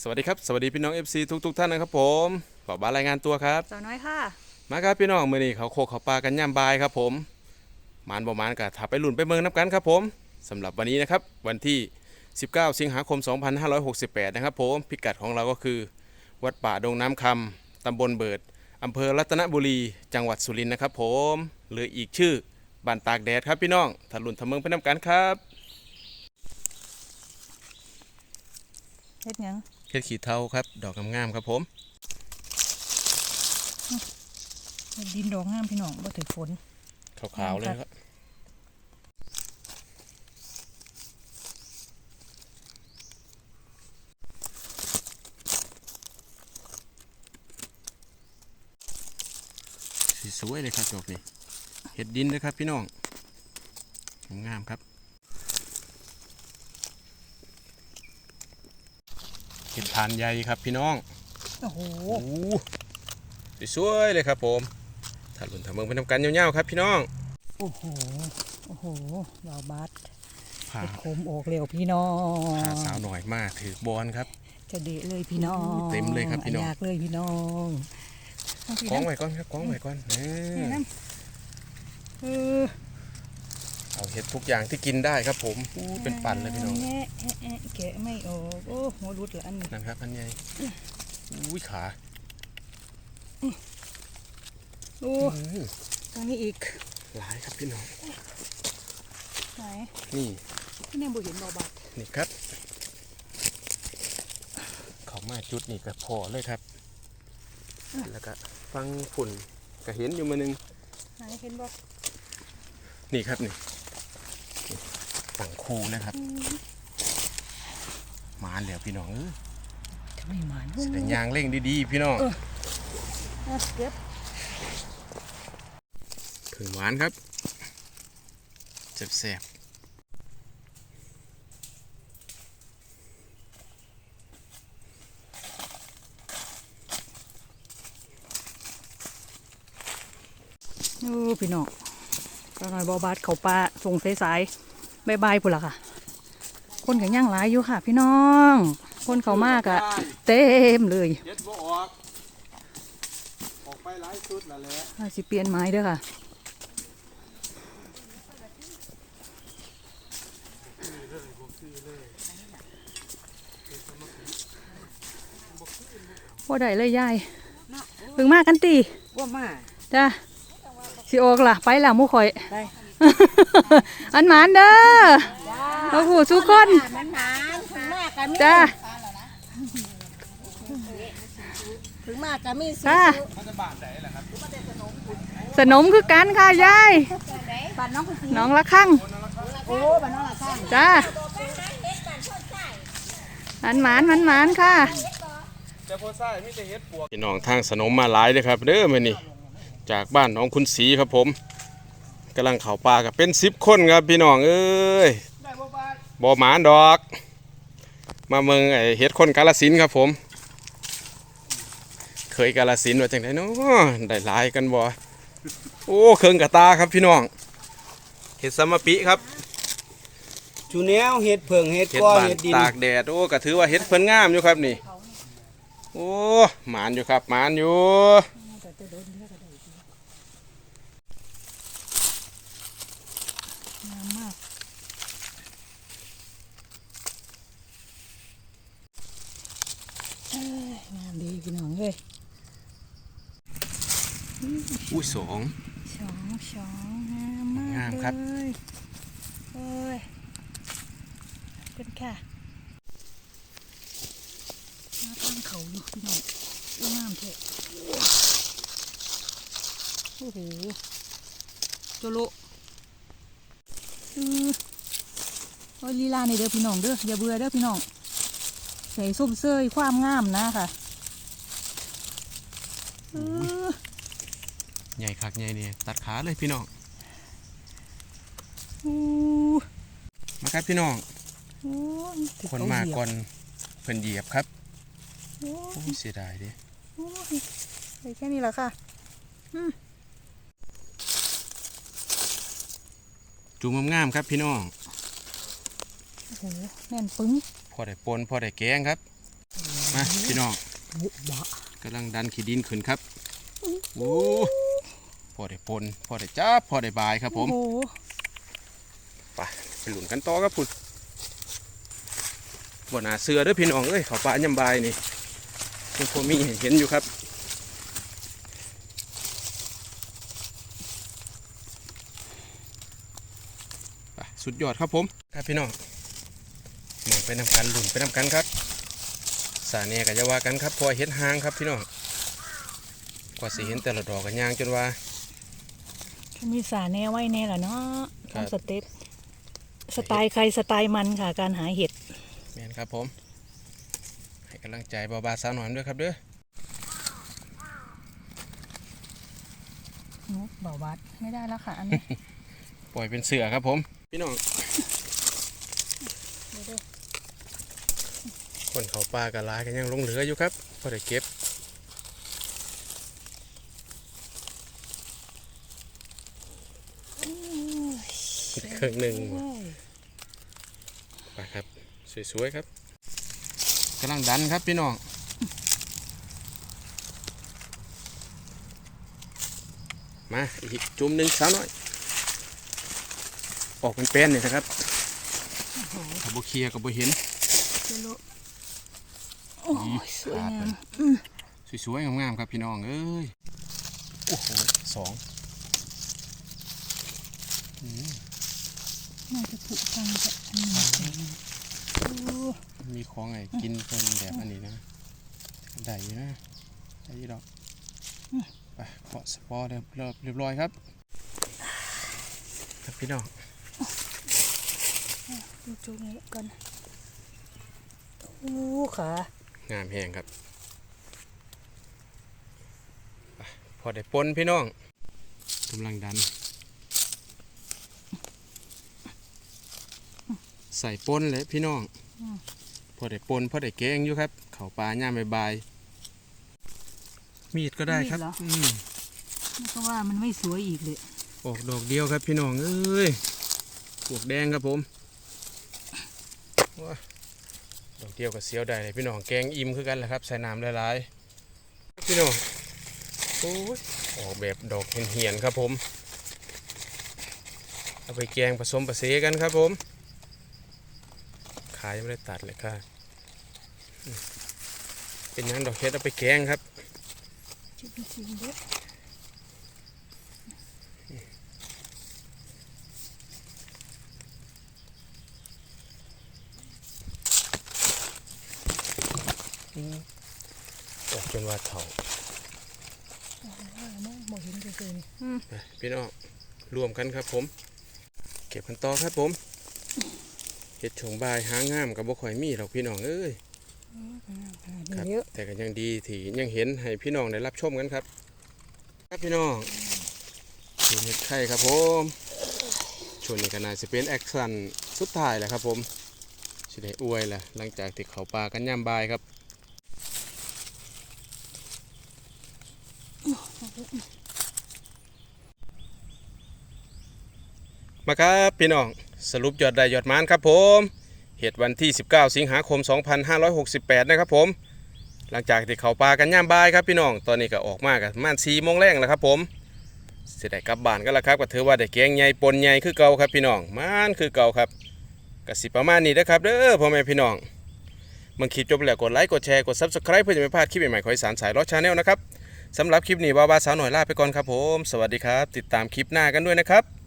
สวัสดีครับ สวัสดีพี่น้อง FC ทุกทุกๆท่านนะครับผมขอบ้านรายงานตัวครับ สาวน้อยค่ะ มาครับพี่น้องมื้อนี้เขาโคกเขาปลากันย่ำบายครับผมมานบ่มานก็ถ้าไปลุ่นไปเมืองน้ำกันครับผมสำหรับวันนี้นะครับวันที่ 19 สิงหาคม 2568 นะครับผมพิกัดของเราก็คือ วัดป่าดงน้ำคำตำบลเบิดอำเภอรัตนบุรี จังหวัดสุรินทร์นะครับผมหรืออีกชื่อบ้านตากแดดครับพี่น้องถ้าลุ่นทำเมืองไปน้ำกันครับ เฮ็ดหยัง เฮ็ดขีเทาครับ ดอกงามๆครับผมเฮ็ดดินดอกงามพี่น้องบ่ถึกฝนขาวๆเลยครับสีสวยเลยครับดอกนี้เห็ดดินนะครับพี่น้องงามๆครับ เห็ดทานใหญ่ครับพี่น้อง โอ้โหโอ้สีสวยเลยครับผมถ้าหลุนทำเมืองเป็นทำการยาวๆครับพี่น้อง โอ้โห โอ้โหดาวบัดผ่าเฮ็ดโคมออกเร็วพี่น้องผ่าสาวหน่อยมากถือบอลครับ จะเดะเลยพี่น้อง เต็มเลยครับพี่น้องยากเลยพี่น้องกองไว้ก่อนครับกองไว้ก่อนเออนี่นะเออ เอาเห็ดทุกอย่างที่กินได้ครับผมอู้เป็นปั่นเลยพี่น้องแะแะแะแกะไม่ออกโอ้หัวรุดละอันนี้นั่นครับอันใหญ่อุ้ยขาโอ้อืมทางนี้อีกหลายครับพี่น้องไหนนี่พี่แนมบ่เห็นดาวบัดนี่ครับ เขามาจุดนี่ก็พอเลยครับ แล้วก็ฟังฝุ่นก็เห็นอยู่มาหนึงไหนเห็นบ่นี่ครับนี่ คูเลยครับมาแล้วพี่น้องเออจะไม่หมานแสดงยางเร่งดีๆพี่น้องอะเก็บผึ่งหวานครับแซ่บโอ้พี่น้องก็หน่อยบอบาดเขาปลาส่งสายๆ บายบายพุ่นละค่ะ คนกันย่างหลายอยู่ค่ะ พี่น้อง คนเขามากอะเต็มเลยเย็ดบ่ออก ออกไปหลายสุดแล้วแหละว่าสิเปลี่ยนไม้เด้อค่ะพอได้เลยยายเพิ่งมากันตีว่ามาจ้าสิออกล่ะ ไปแล้วหมูข่อย ไป อันหมานเด้อพระผู้สุคนมันหมาถึงมากกันจ้าถึงมากกันมีสิจ้าสนมคือกันค่ะยายบ้านน้องคุณสีน้องละข้างโอ้บ้านน้องละข้างจ้าอันหมานอันหมานค่ะพี่น้องทางสนมมาหลายเลยครับเด้อมื้อนี้จากบ้านน้องคุณศรีครับผม กำลังเข้าป่ากับเป็น10คนครับพี่น้องเอ้ยบ่หมานดอก มาเมืองไอ้เฮ็ดคนกาลสินธุ์ครับผม เคยกาลสินธุ์ว่าจังไดเนาะได้หลายกันบ่โอ้เครื่องกระตาครับพี่น้องเฮ็ดสมปิครับจูแนวเห็ดเผิงเห็ดเฮ็ดก้อนบ้านเห็ดดินตากแดดโอ้ก็ถือว่าเฮ็ดเพิ่นงามอยู่ครับนี่ โอ้หมานอยู่ครับหมานอยู่ งามมากเอ้ยงามดีพี่น้องเอ้ย อุ้ยสองสองสองงามมากงามครับเลยเอ้ยเป็นค่ะมาตั้งเขาอยู่พี่น้องอู้งามเถอะโอ้โหโจโลเออโอ้ยลีลาในเด้อพี่น้องเด้ออย่าเบื่อเด้อพี่น้องใส่ส้มเซยความงามนะค่ะ เออใหญ่คักใหญ่นี่ตัดขาเลยพี่น้องอู้มาครับพี่น้องโอ้ยถึงคนเขมาเหยียบก่อนเพิ่นเหยียบครับโอ้โอ้ยเสียดายเด้โอ้ยได้แค่นี้แหละค่ะจูงงามๆครับพี่น้องโอ้โหแน่นปึ้งพอได้ปนพอได้แกงครับโอ้พี่น้องบุบะกำลังดันขี้ดินขึ้นครับโอ้ พอได้ปนพอได้จับพอได้บายครับผมโอ้โหไปไปหลุนกันต่อครับพุ่นบนหนาเสือเด้อพี่น้องเอ้ยเขาปลายำบายนี่ยังพอมีให้เห็นอยู่ครับไปสุดยอดครับผม ครับพี่น้องมาไปนำกันหลุนไปนำกันครับ สาเนียก็จะว่ากันครับเพอเห็นหางครับพี่น้องกว่าสิเห็นแต่ละดอกกันยางจนว่า มีสาแน่ไว้แน่ละเนาะครับตามสเต็ปสไตล์ใครสไตล์มันค่ะ การหาเห็ดแม่นครับผม ให้กำลังใจบาบาสาวหน่อยด้วยครับเด้อนุ๊กเบาวัดไม่ได้แล้วค่ะอันนี้ ปล่อยเป็นเสือครับผม พี่น้องคนเขาปลากระลายกันยังหลงเหลืออยู่ครับพอได้เก็บ รื่องหนึ่งไปครับ สวยๆครับกำลังดันครับพี่น้องมาอีกจุ่มหนึ่งสาวน้อย ออกเป็นแป้นเนี่ยนะครับถ้าบเคลียร์ก็บ่เห็นโอ้ยสวยงามสวยๆงามๆครับพี่น้องเอ้ย โอ้โหสอง น่าจะผุพังจะอันนี้โอ้มีของไงกินเป็นแบบอันนี้นะได้อยู่นะได้อยู่ดอกไปเคาะสปอร์เรียบร้อยเรียบร้อยครับครับพี่น้องดูจุกนี้ก่อนโอ้ขางามแหงครับไปพอได้ปนพี่น้องกำลังดัน ใส่ปนเลยพี่น้องพอได้ปนพอได้แกงอยู่ครับ เขาปลาย่ามบายๆมีดก็ได้ครับ อืมนี่ก็ว่ามันไม่สวยอีกเลยออกดอกเดียวครับพี่น้องเอ้ยปวกแดงครับผมว้าดอกเดียวกับเสียวได้เลยพี่น้องแกงอิ่มคือกันแหละครับใส่น้ำหลายๆพี่น้องโอ้ยออกแบบดอกเหียนๆครับผมเอาไปแกงผสมผสานกันครับผม ขายยังไม่ได้ตัดเลยค่ะอืมเป็นหยังดอกเห็ดเอาไปแกงครับจุกจริงๆเด้อออกจนว่าเถาบ่เห็นจะเลยนี่ไปพี่น้องรวมกันครับผม เก็บกันต่อครับผม เห็ดชงบายหางามกับบ่ค่อยมีหรอกพี่น้องเอ้ยครับเยอะแต่ก็ยังดีที่ยังเห็นให้พี่น้องได้รับชมกันครับ ครับพี่น้องนี่เห็ดไข่ครับผมช่วงนี้ก็น่าจะเป็นแอคชั่นสุดท้ายแหละครับผมสิได้อวยแหละหลังจากที่เขาปลากันย่ำบายครับมาครับพี่น้อง สรุปยอดได้ยอดมานครับผมเหตุวันที่ 19 สิงหาคม 2568 นะครับผม หลังจากที่เขาปลากันย่ามบายครับพี่น้อง ตอนนี้ก็ออกมากันมาณ4โมงแรงแล้วครับผมเสียดายกลับบ้านกันแล้วครับก็ถือว่าได้แกงใหญ่ปนใหญ่คือเก่าครับพี่น้องมันคือเก่าครับกสิประมาณนี้นะครับเด้อพ่อแม่พี่น้องมันคลิปจบแล้วกดไลค์กดแชร์กด Subscribe เพื่อจะไม่พลาดคลิปใหม่ๆของสารสายรอดชาแนลนะครับสำหรับคลิปนี้บ้าบาสาวหน่อยลาไปก่อนครับผม สวัสดีครับ ติดตามคลิปหน้ากันด้วยนะครับ